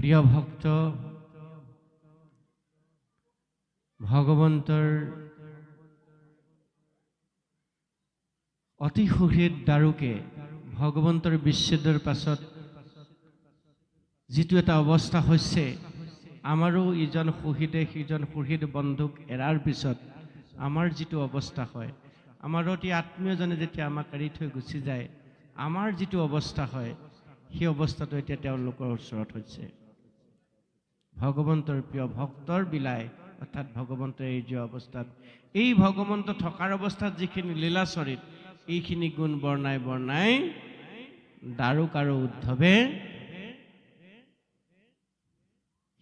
প্ৰিয় ভক্ত ভগৱন্তৰ অতি সুখীত দাৰুকে ভগৱন্তৰ বিচ্ছেদৰ পাছত যিটো এটা অৱস্থা হৈছে, আমাৰো ইজন শহীদে সিজন শহীদ বন্ধুক এৰাৰ পিছত আমাৰ যিটো অৱস্থা হয়, আমাৰ অতি আত্মীয়জনে যেতিয়া আমাক এৰি থৈ গুচি যায়, আমাৰ যিটো অৱস্থা হয়, সেই অৱস্থাটো এতিয়া তেওঁলোকৰ ওচৰত হৈছে। ভগৱন্তৰ প্ৰিয় ভক্তৰ বিলাই, অৰ্থাৎ ভগৱন্তৰ এই যোৱা অৱস্থাত। এই ভগৱন্ত থকাৰ অৱস্থাত যিখিনি লীলাচৰিত এইখিনি গুণ বৰ্ণাই বৰ্ণাই দাৰুক আৰু উদ্ধৱে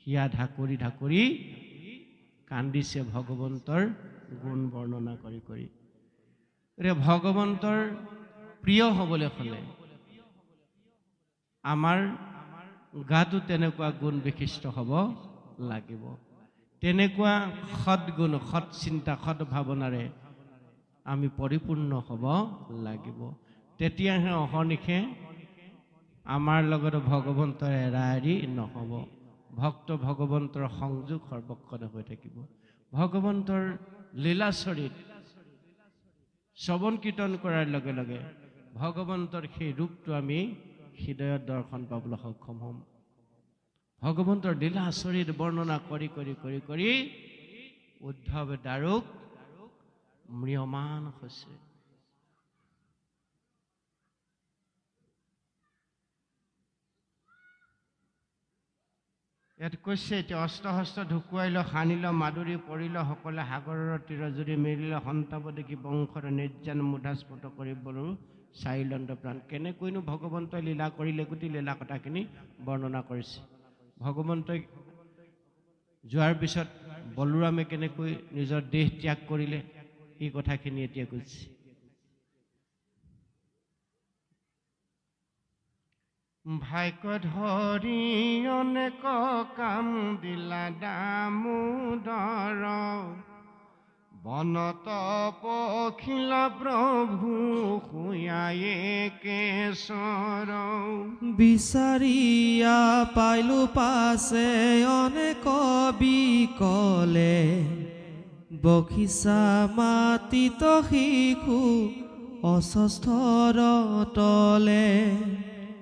হিয়া ঢাকৰি ঢাকৰি কান্দিছে ভগৱন্তৰ গুণ বৰ্ণনা কৰি কৰি। এতিয়া ভগৱন্তৰ প্ৰিয় হ'বলৈ হ'লে, আমাৰ গাটো তেনেকুৱা গুণ বিশিষ্ট হ'ব লাগিব। তেনেকুৱা সৎগুণ সৎ চিন্তা, সৎ আমি পৰিপূৰ্ণ হ'ব লাগিব। তেতিয়াহে অহৰ্নিশে আমাৰ লগত ভগৱন্তৰ এৰা এৰি নহ'ব। ভক্ত ভগৱন্তৰ সংযোগ সৰ্বক্ষণে হৈ থাকিব। ভগৱন্তৰ লীলাচৰিত শ্ৰৱণ কীৰ্তন কৰাৰ লগে লগে ভগৱন্তৰ সেই ৰূপটো আমি হৃদয়ত দৰ্শন পাবলৈ সক্ষম হ'ম। ভগৱন্তৰ লীলা আচৰিত বৰ্ণনা কৰি কৰি কৰি কৰি উদ্ধৱ দাৰুক ম্ৰিয়মান হৈছে। ইয়াত কৈছে এতিয়া অস্ত্ৰশস্ত্ৰ ঢুকুৱাই ল সানিল মাদুৰী পৰিল সকলে সাগৰৰ তীৰজুৰি মেলিল সন্তাপ দেখি বংশৰ নিৰ্যান মুধাস্ফুট কৰিবলৈ চাৰিলন্ত প্ৰাণ। কেনেকৈনো ভগৱন্তই লীলা কৰিলে গোটেই লীলা কথাখিনি বৰ্ণনা কৰিছে। ভগৱন্তই যোৱাৰ পিছত বলোৰামে কেনেকৈ নিজৰ দেহ ত্যাগ কৰিলে এই কথাখিনি এতিয়া কৈছে। ভাগ্য ধৰি অনেক কাম দিলা দামোদৰ। বনত পখিল প্ৰভু শুয়ায়ে কেশৰ বিচাৰিয়া পাইলো পাছে অনেক বিকলে। বখিছা মাতিত শিশু অস্বস্থৰ তলে।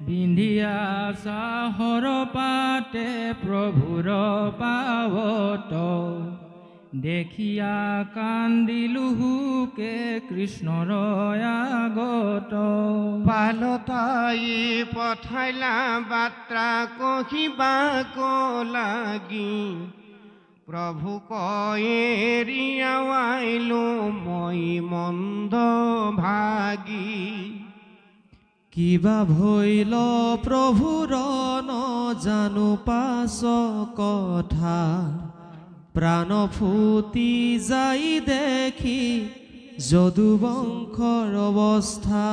বিন্ধিয়া চাহৰ পাতে প্ৰভুৰ পাৱত দেখিয়া কান্দিলো হুকে কৃষ্ণৰ আগত পালতাই পঠাইলা বাৰ্তা কহিবাক লাগি। প্ৰভু কয়েৰিয়াৱাইলো মই মন্দ ভাগি। কিবা ভৈল প্ৰভুৰ নজানো পাছ কথা। প্ৰাণ ফুটি যাই দেখি যদু বংশৰ অৱস্থা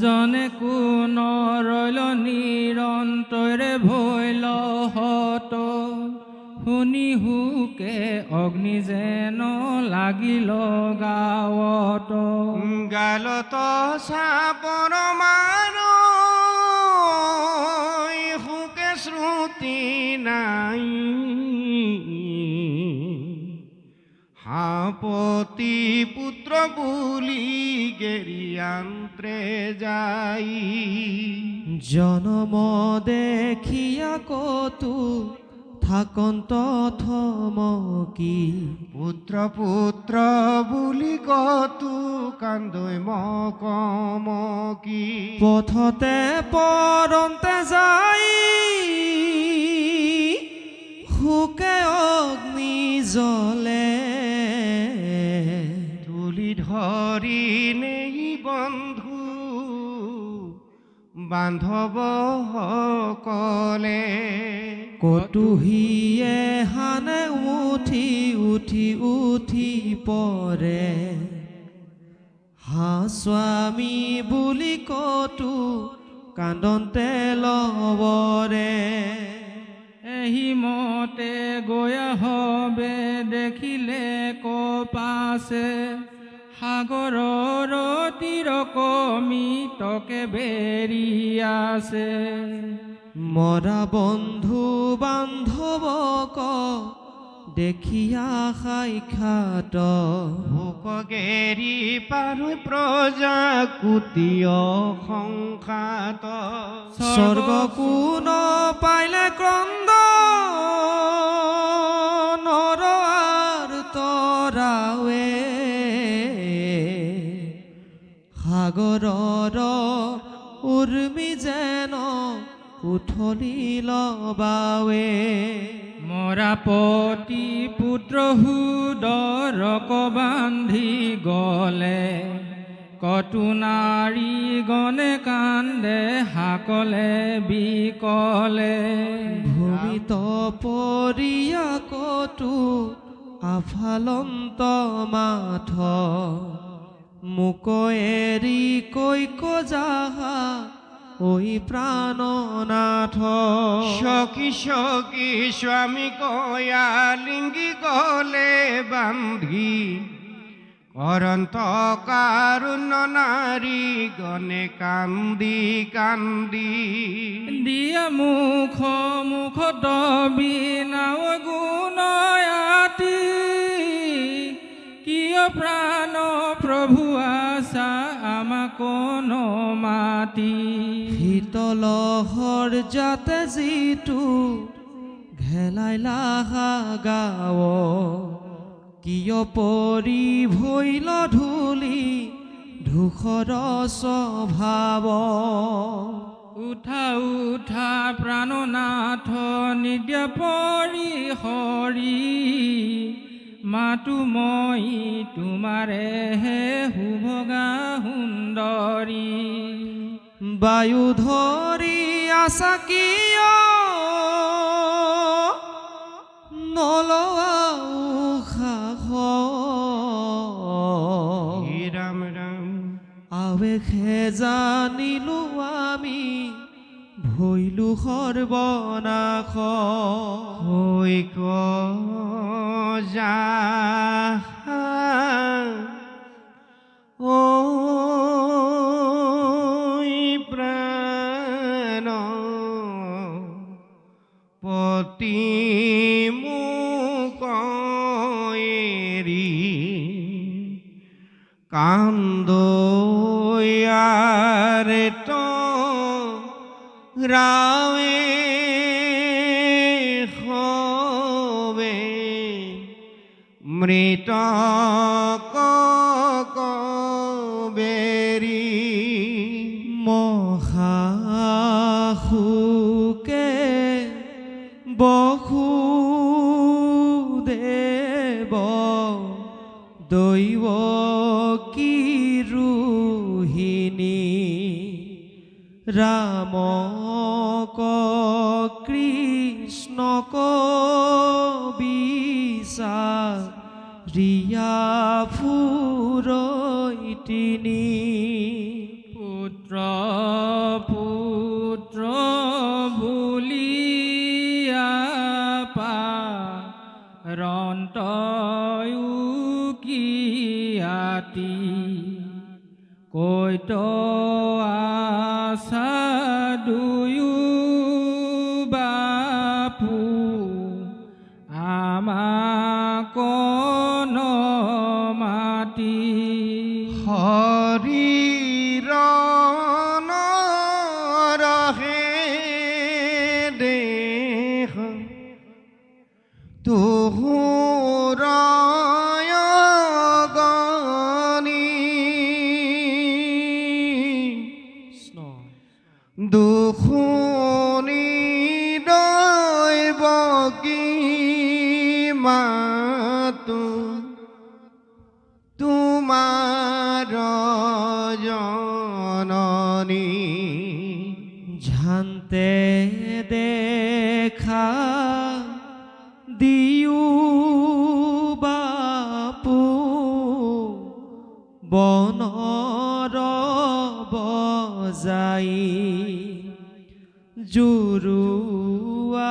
জনে কোন ৰৈল নিৰন্তৰে ভৈল হত শুনি হুকে অগ্নি যেন লাগিল গাঁৱত গালত চাপৰ মাৰ হাপতি পুত্ৰ বুলি গেৰিয়ান্ত্ৰে যাই। জনম দেখিয়া কতো থাকন্ত থমকি পুত্ৰ পুত্ৰ বুলি কতো কান্দৈ মকমকি পথতে পৰন্তে যাই শুকে অগ্নি জ্বলে ধৰি নেই বন্ধু বান্ধৱ সকলে। কটুহিয়ে হানে উঠি উঠি উঠি পৰে হা স্বামী বুলি কতো কান্দন্তে লবৰে এহি মতে গয়া হবে, দেখিলে কপাছে। সাগৰৰ তীৰ কমি তকে বেৰি আছে মরা বন্ধু বান্ধৱক দেখিয়া খাই খাত ভোক গেৰি পাৰো প্ৰজাকুতীয় সংসাত। স্বৰ্গ কোন পাইলে ক্ৰন্দ উৰ্মি যেন উঠলি লবাৱে মৰাপতি পুত্ৰ সুদৰক বান্ধি গলে। কটু নাৰী গণে কান্দে হাকলে বিকলে। ভূমিত পৰিয়া কতো আফালন্ত মাথ মোক এৰি কৈক যাহা ঐ প্ৰাণনাথ সখী সখী স্বামী কয়া লিঙ্গি গলে বান্ধি। করন্ত কারুণ নারী গণে কান্দি কান্দি। দিয়া মুখ মুখ বিনাও গুণয়াতি কিয় প্ৰাণ প্ৰভু আছা আমাক মাতি শীতলহৰ যাতে যিটো ঘেলাইলা গাৱ কিয় পৰি ভৈল ধূলি ধূসৰ স্বভাৱ উঠা উঠা প্ৰাণনাথ, নিদ্য পৰি হৰি। মাতো মই তোমাৰেহে শুভগা সুন্দৰী। বায়ু নলোৱা উশাহ হে। রাম রাম। আৱেশে জানিলো আমি ভৈলো সৰ্বনাশ হই ক যা ওই কান্দয়ারে তো রাৱে ৰামক কৃষ্ণক বিচা ৰিয়া ফুৰৈতিনী পুত্ৰ পুত্ৰ বুলিয়া পা ৰন্তয়ু কি আতি কৈত আশা দুয়ো বাপু আমাক ন মাটি? হরির দুখুনি দৈব কি মাতু তোমার জননী ঝান্তে দেখা দিও বাপু বনৰ বজাই জুৰুৱাও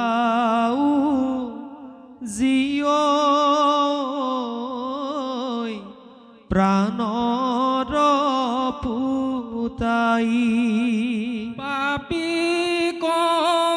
জীয় প্ৰাণৰ পুতাই। পাপী কং